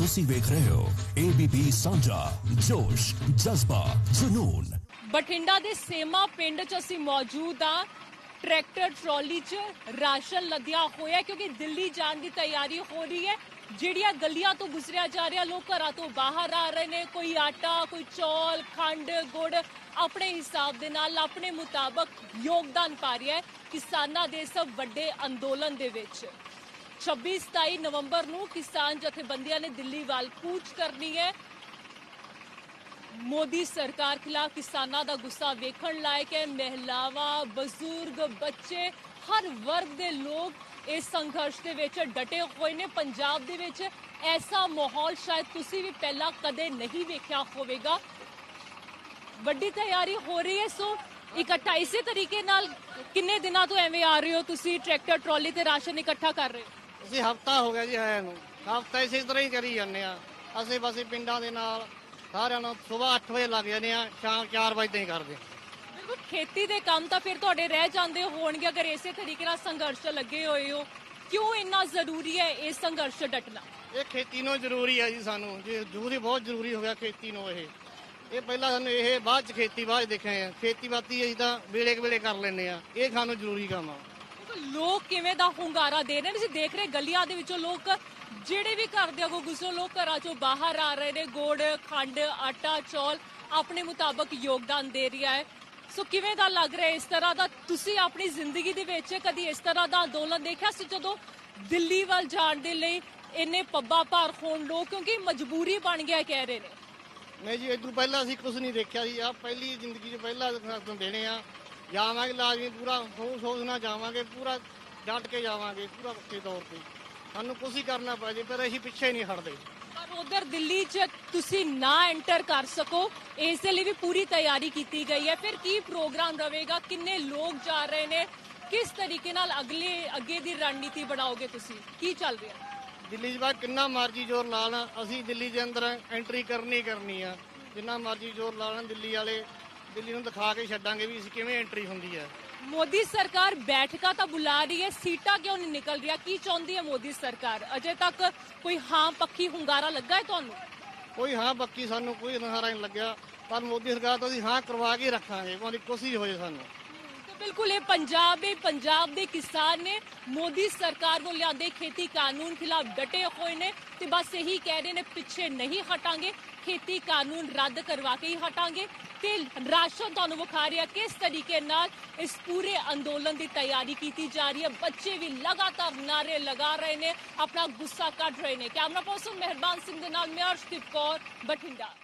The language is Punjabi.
ਤੁਸੀਂ ਵੇਖ ਰਹੇ ਹੋ ABP ਸਾਂਝਾ, ਜੋਸ਼, ਜਜ਼ਬਾ, ਜਨੂਨ। ਬਠਿੰਡਾ ਦੇ ਸੇਮਾ ਪਿੰਡ 'ਚ ਅਸੀਂ ਮੌਜੂਦ ਆ ਟਰੈਕਟਰ, ਟਰਾਲੀ 'ਚ ਰਾਸ਼ਨ ਲੱਦਿਆ ਹੋਇਆ ਕਿਉਂਕਿ ਦਿੱਲੀ ਜਾਣ ਦੀ ਤਿਆਰੀ ਹੋ ਰਹੀ ਹੈ। ਜਿਹੜੀਆਂ ਗਲੀਆਂ ਤੋਂ ਗੁਜ਼ਰਿਆ ਜਾ ਰਿਹਾ, ਲੋਕ ਘਰਾਂ ਤੋਂ ਬਾਹਰ ਆ ਰਹੇ ਨੇ। ਕੋਈ ਆਟਾ, ਕੋਈ ਚੌਲ, ਖੰਡ, ਗੁੜ ਆਪਣੇ ਹਿਸਾਬ ਦੇ ਨਾਲ, ਆਪਣੇ ਮੁਤਾਬਕ ਯੋਗਦਾਨ ਪਾ ਰਿਹਾ ਹੈ ਕਿਸਾਨਾਂ ਦੇ ਸਭ ਵੱਡੇ ਅੰਦੋਲਨ ਦੇ ਵਿੱਚ। 26 27 ਨਵੰਬਰ ਨੂੰ ਕਿਸਾਨ ਜਥੇਬੰਦੀਆਂ ਨੇ ਦਿੱਲੀ ਵੱਲ ਕੂਚ ਕਰਨੀ ਹੈ। ਮੋਦੀ ਸਰਕਾਰ ਖਿਲਾਫ ਕਿਸਾਨਾਂ ਦਾ ਗੁੱਸਾ ਵੇਖਣ ਲਾਇਕ ਹੈ। ਮਹਿਲਾਵਾਂ, ਬਜ਼ੁਰਗ, ਬੱਚੇ, ਹਰ ਵਰਗ ਦੇ ਲੋਕ ਇਸ ਸੰਘਰਸ਼ ਦੇ ਵਿੱਚ ਡਟੇ ਹੋਏ ਨੇ। ਪੰਜਾਬ ਦੇ ਵਿੱਚ ਐਸਾ ਮਾਹੌਲ ਸ਼ਾਇਦ ਤੁਸੀਂ ਵੀ ਪਹਿਲਾਂ ਕਦੇ ਨਹੀਂ ਵੇਖਿਆ ਹੋਵੇਗਾ। ਵੱਡੀ ਤਿਆਰੀ ਹੋ ਰਹੀ ਹੈ। ਸੋ ਇਕੱਠਾ ਇਸੇ ਤਰੀਕੇ ਨਾਲ ਕਿੰਨੇ ਦਿਨਾਂ ਤੋਂ ਐਵੇਂ ਆ ਰਹੇ ਹੋ? ਤੁਸੀਂ ਟਰੈਕਟਰ, ਟਰਾਲੀ ਤੇ ਰਾਸ਼ਨ ਇਕੱਠਾ ਕਰ ਰਹੇ ਹੋ। ਅਸੀਂ ਹਫਤਾ ਹੋ ਗਿਆ ਜੀ ਆਇਆ ਨੂੰ। ਹਫਤਾ ਇਸੇ ਤਰ੍ਹਾਂ ਹੀ ਕਰੀ ਜਾਂਦੇ ਆ। ਅਸੀਂ ਬਸੇ ਪਿੰਡਾਂ ਦੇ ਨਾਲ ਸਾਰਿਆਂ ਨੂੰ ਸਵੇਰ 8 ਵਜੇ ਲੱਗ ਜਾਂਦੇ ਆ ਸ਼ਾਮ 4 ਵਜੇ ਤਾਈਂ ਕਰਦੇ। ਬਿਲਕੁਲ ਖੇਤੀ ਦੇ ਕੰਮ ਤਾਂ ਫਿਰ ਤੁਹਾਡੇ ਰਹਿ ਜਾਂਦੇ ਹੋਣਗੇ ਅਗਰ ਇਸੇ ਤਰੀਕੇ ਨਾਲ ਸੰਘਰਸ਼ 'ਚ ਲੱਗੇ ਹੋਏ ਹੋ। ਕਿਉਂ ਇੰਨਾ ਜ਼ਰੂਰੀ ਹੈ ਇਸ ਸੰਘਰਸ਼ 'ਚ ਡਟਣਾ? ਇਹ ਖੇਤੀ ਨੂੰ ਜ਼ਰੂਰੀ ਹੈ ਜੀ ਸਾਨੂੰ। ਜੀ ਜ਼ਰੂਰੀ ਬਹੁਤ ਜ਼ਰੂਰੀ ਹੋ ਗਿਆ ਖੇਤੀ ਨੂੰ ਇਹ। ਇਹ ਪਹਿਲਾਂ ਸਾਨੂੰ ਇਹ ਬਾਅਦ ਚ ਖੇਤੀ ਬਾਅਦ ਦੇਖਿਆ ਖੇਤੀਬਾੜੀ ਅਸੀਂ ਤਾਂ ਵੇਲੇ ਵੇਲੇ ਕਰ ਲੈਂਦੇ ਆ। ਇਹ ਸਾਨੂੰ ਜ਼ਰੂਰੀ ਕੰਮ ਆ। ਲੋਕ ਕਿਵੇਂ ਦਾ ਹੁੰਗਾਰਾ ਦੇ ਰਹੇ ਨੇ। ਤੁਸੀਂ ਦੇਖ ਰਹੇ ਗਲੀਆਂ ਦੇ ਵਿੱਚੋਂ ਲੋਕ ਜਿਹੜੇ ਵੀ ਘਰ ਦੇ ਅੱਗੋਂ ਗੁਜ਼ਰੋ ਲੋਕ ਘਰਾਂ ਚੋਂ ਬਾਹਰ ਆ ਰਹੇ ਨੇ। ਗੋੜ, ਖੰਡ, ਆਟਾ, ਚੌਲ ਆਪਣੇ ਮੁਤਾਬਕ ਯੋਗਦਾਨ ਦੇ ਰਿਹਾ ਹੈ। ਸੋ ਕਿਵੇਂ ਦਾ ਲੱਗ ਰਿਹਾ ਇਸ ਤਰ੍ਹਾਂ ਦਾ? ਤੁਸੀਂ ਆਪਣੀ ਜ਼ਿੰਦਗੀ ਦੇ ਵਿੱਚ ਕਦੀ ਇਸ ਤਰ੍ਹਾਂ ਦਾ ਅੰਦੋਲਨ ਦੇਖਿਆ ਸੀ ਜਦੋਂ ਦਿੱਲੀ ਵੱਲ ਜਾਣ ਦੇ ਲਈ ਇੰਨੇ ਪੱਬਾ ਭਾਰ ਹੋਣ ਲੋਕ ਕਿਉਂਕਿ ਮਜਬੂਰੀ ਬਣ ਗਿਆ ਕਹਿ ਰਹੇ ਨੇ? ਨਹੀਂ ਜੀ ਇਦੋਂ ਪਹਿਲਾਂ ਅਸੀਂ ਕੁਝ ਨਹੀਂ ਦੇਖਿਆ ਸੀ। ਆ ਪਹਿਲੀ ਜ਼ਿੰਦਗੀ 'ਚ ਪਹਿਲਾਂ ਦੇਣੇ ਆ। ਜਾਵਾਂਗੇ ਲਾਜ਼ਮੀ ਪੂਰਾ ਸੋਚ ਸੋਚ ਨਾਲ ਜਾਵਾਂਗੇ ਪੂਰਾ ਡਟ ਕੇ ਜਾਵਾਂਗੇ ਪੂਰਾ ਪੱਕੇ ਤੌਰ ਤੇ। ਸਾਨੂੰ ਕੁਝ ਹੀ ਕਰਨਾ ਪੈ ਜੇ ਪਰ ਅਸੀਂ ਪਿੱਛੇ ਨਹੀਂ ਹਟਦੇ। ਪਰ ਉਧਰ ਦਿੱਲੀ 'ਚ ਤੁਸੀਂ ਨਾ ਐਂਟਰ ਕਰ ਸਕੋ ਇਸ ਦੇ ਲਈ ਵੀ ਪੂਰੀ ਤਿਆਰੀ ਕੀਤੀ ਗਈ ਹੈ। ਫਿਰ ਕੀ ਪ੍ਰੋਗਰਾਮ ਰਹੇਗਾ ਕਿੰਨੇ ਲੋਕ ਜਾ ਰਹੇ ਨੇ ਕਿਸ ਤਰੀਕੇ ਨਾਲ ਅਗਲੇ ਅੱਗੇ ਦੀ ਰਣਨੀਤੀ ਬਣਾਓਗੇ ਤੁਸੀਂ? ਕੀ ਚੱਲ ਰਿਹਾ? ਦਿੱਲੀ 'ਚ ਬਾਅਦ ਕਿੰਨਾ ਮਰਜ਼ੀ ਜ਼ੋਰ ਲਾ ਲੈਣ ਅਸੀਂ ਦਿੱਲੀ ਦੇ ਅੰਦਰ ਐਂਟਰੀ ਕਰਨੀ ਕਰਨੀ ਆ। ਜਿੰਨਾ ਮਰਜ਼ੀ ਜ਼ੋਰ ਲਾ ਲੈਣ ਦਿੱਲੀ ਵਾਲੇ ਦਿੱਲੀ ਨੂੰ ਦਿਖਾ ਕੇ ਛੱਡਾਂਗੇ ਵੀ ਅਸੀਂ ਕਿਵੇਂ ਐਂਟਰੀ ਹੁੰਦੀ ਹੈ। ਮੋਦੀ ਸਰਕਾਰ ਬੈਠਕਾਂ ਤਾਂ ਬੁਲਾ ਰਹੀ ਹੈ ਸੀਟਾਂ ਕਿਉਂ ਨਹੀਂ ਨਿਕਲ ਰਹੀਆਂ? ਕੀ ਚਾਹੁੰਦੀ ਹੈ ਮੋਦੀ ਸਰਕਾਰ? ਅਜੇ ਤੱਕ ਕੋਈ ਹਾਂ ਪੱਖੀ ਹੁੰਗਾਰਾ ਲੱਗਾ ਹੈ ਤੁਹਾਨੂੰ? ਕੋਈ ਹਾਂ ਬਾਕੀ ਸਾਨੂੰ ਕੋਈ ਨਹਾਰਾ ਨਹੀਂ ਲੱਗਿਆ ਪਰ ਮੋਦੀ ਸਰਕਾਰ ਤੋਂ ਅਸੀਂ ਹਾਂ ਕਰਵਾ ਕੇ ਰੱਖਾਂਗੇ ਕੁਛ ਹੀ ਹੋਏ ਸਾਨੂੰ। ਬਿਲਕੁਲ, ਇਹ ਪੰਜਾਬ ਦੇ ਪੰਜਾਬ ਦੇ ਕਿਸਾਨ ਨੇ ਮੋਦੀ ਸਰਕਾਰ ਨੂੰ ਲਿਆਂਦੇ ਖੇਤੀ ਕਾਨੂੰਨ ਖਿਲਾਫ ਡਟੇ ਹੋਏ ਨੇ ਤੇ ਬਸ ਇਹੀ ਕਹਿ ਰਹੇ ਨੇ, ਪਿੱਛੇ ਨਹੀਂ ਹਟਾਂਗੇ, ਖੇਤੀ ਕਾਨੂੰਨ ਰੱਦ ਕਰਵਾ ਕੇ ਹੀ ਹਟਾਂਗੇ। ਤੇ ਰਾਸ਼ਨ ਤੁਹਾਨੂੰ ਵਿਖਾ ਰਿਹਾ, ਕਿਸ ਤਰੀਕੇ ਨਾਲ ਇਸ ਪੂਰੇ ਅੰਦੋਲਨ ਦੀ ਤਿਆਰੀ ਕੀਤੀ ਜਾ ਰਹੀ ਹੈ? ਬੱਚੇ ਵੀ ਲਗਾਤਾਰ ਨਾਰੇ ਲਗਾ ਰਹੇ ਨੇ, ਆਪਣਾ ਗੁੱਸਾ ਕੱਢ ਰਹੇ ਨੇ। ਕੈਮਰਾ ਪਰਸਨ ਮਿਹਰਬਾਨ ਸਿੰਘ ਦੇ ਨਾਲ, ਮੈਂ ਅਰਸ਼ਦੀਪ ਕੌਰ, ਬਠਿੰਡਾ।